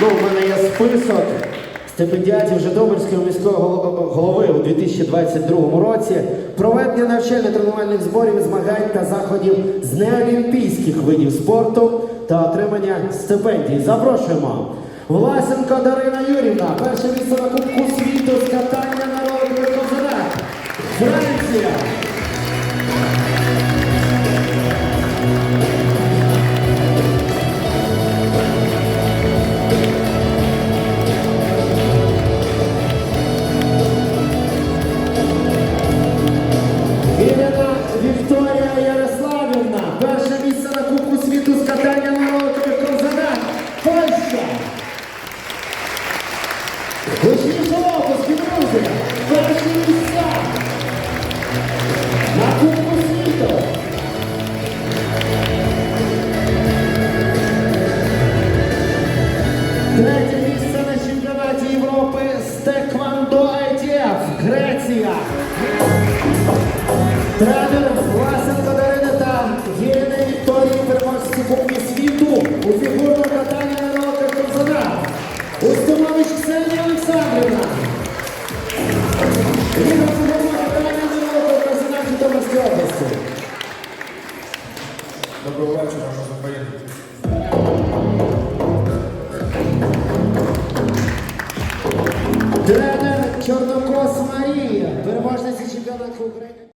Ну, у мене є список стипендіатів Житомирської міської голо- голови у 2022 році. Проведення навчально-тренувальних зборів, змагань та заходів з неолімпійських видів спорту та отримання стипендій. Запрошуємо. Власенко Дарина Юрівна, перше місце на Кубку світу з катання на роликових Польща. Гучні оплески, друзі. Перші місця на Кубку світу. Третє місце на чемпіонаті Європи з Доброго вечора, поїхати. Тренер Чорнокос Марія, переможниця чемпіонату України.